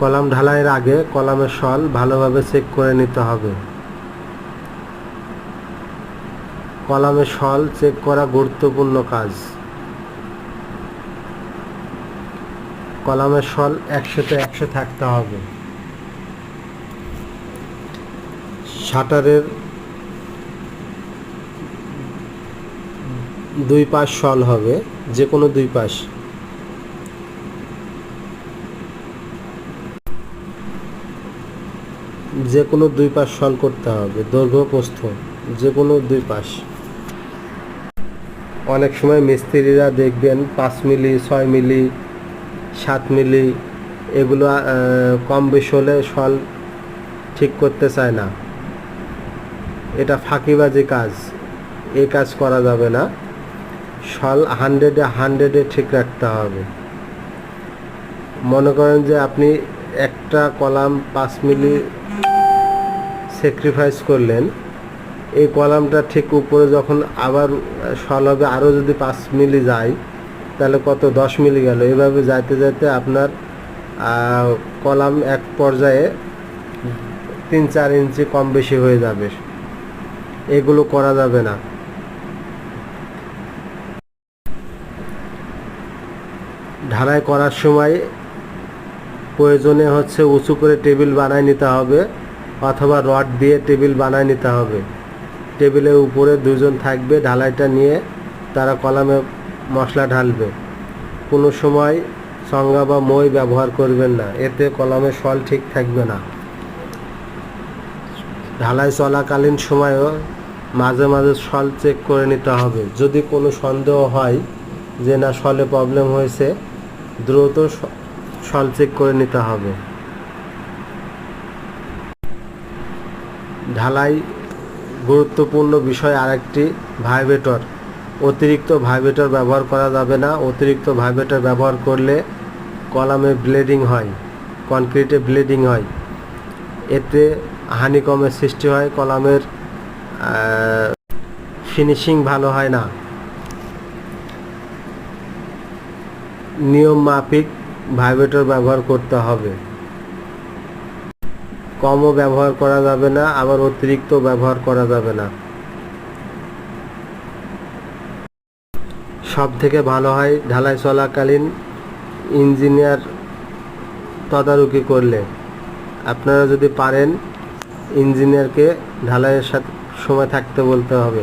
Column ঢালাইয়ের আগে কলামের সল ভালোভাবে চেক করে নিতে হবে। কলামের সল চেক করা গুরুত্বপূর্ণ কাজ। কলামের সল একশোতে একশো থাকতে হবে। শাটারের দুই পাশ সল হবে যে কোনো দুই পাশ। যে কোনো দুই পাশ সল করতে হবে, দৈর্ঘ্য, প্রস্থ, যে কোনো দুই পাশ। অনেক সময় মিস্ত্রিরা দেখবেন পাঁচ মিলি, ছয় মিলি, সাত মিলি এগুলো কম বেশি হলে সল ঠিক করতে চায় না। এটা ফাঁকিবাজি কাজ এই কাজ করা যাবে না। সল হান্ড্রেডে হান্ড্রেডে ঠিক রাখতে হবে। মনে করেন যে আপনি একটা কলাম পাঁচ মিলি স্যাক্রিফাইস করলেন, এই কলামটা ঠিক উপরে যখন আবার সল হবে আরও যদি পাঁচ মিলি যায়, তাহলে কত? দশ মিলি গেল। এভাবে যাইতে যাইতে আপনার কলাম এক পর্যায়ে তিন চার ইঞ্চি কম বেশি হয়ে যাবে। এগুলো করা যাবে না। ঢালাই করার সময় প্রয়োজনে হচ্ছে উঁচু করে টেবিল বানায় নিতে হবে। অথবা রড দিয়ে টেবিল বানায় নিতে হবে। টেবিলের উপরে দুজন থাকবে, ঢালাইটা নিয়ে তারা কলামে মশলা ঢালবে। কোনো সময় সংজ্ঞা বা মই ব্যবহার করবেন না, এতে কলমের সল ঠিক থাকবে না। ঢালাই চলাকালীন সময়ও মাঝে মাঝে সল চেক করে নিতে হবে। যদি কোনো সন্দেহ হয় যে না, সলে প্রবলেম হয়েছে, দ্রুত সল চেক করে নিতে হবে। ঢালাই গুরুত্বপূর্ণ বিষয় আরেকটি ভাইব্রেটর। অতিরিক্ত ভাইব্রেটর ব্যবহার করা যাবে না। অতিরিক্ত ভাইব্রেটর ব্যবহার করলে কলামে ব্লিডিং হয় কনক্রিটে ব্লিডিং হয়। এতে হানিকমের সৃষ্টি হয়, কলামের ফিনিশিং ভালো হয় না। নিয়ম মাফিক ভাইব্রেটর ব্যবহার করতে হবে। কমও ব্যবহার করা যাবে না, আবার অতিরিক্ত ব্যবহার করা যাবে না। সব থেকে ভালো হয় ঢালাই চলাকালীন ইঞ্জিনিয়ার তদারকি করলে। আপনারা যদি পারেন, ইঞ্জিনিয়ারকে ঢালাইয়ের সাথে সময় থাকতে বলতে হবে।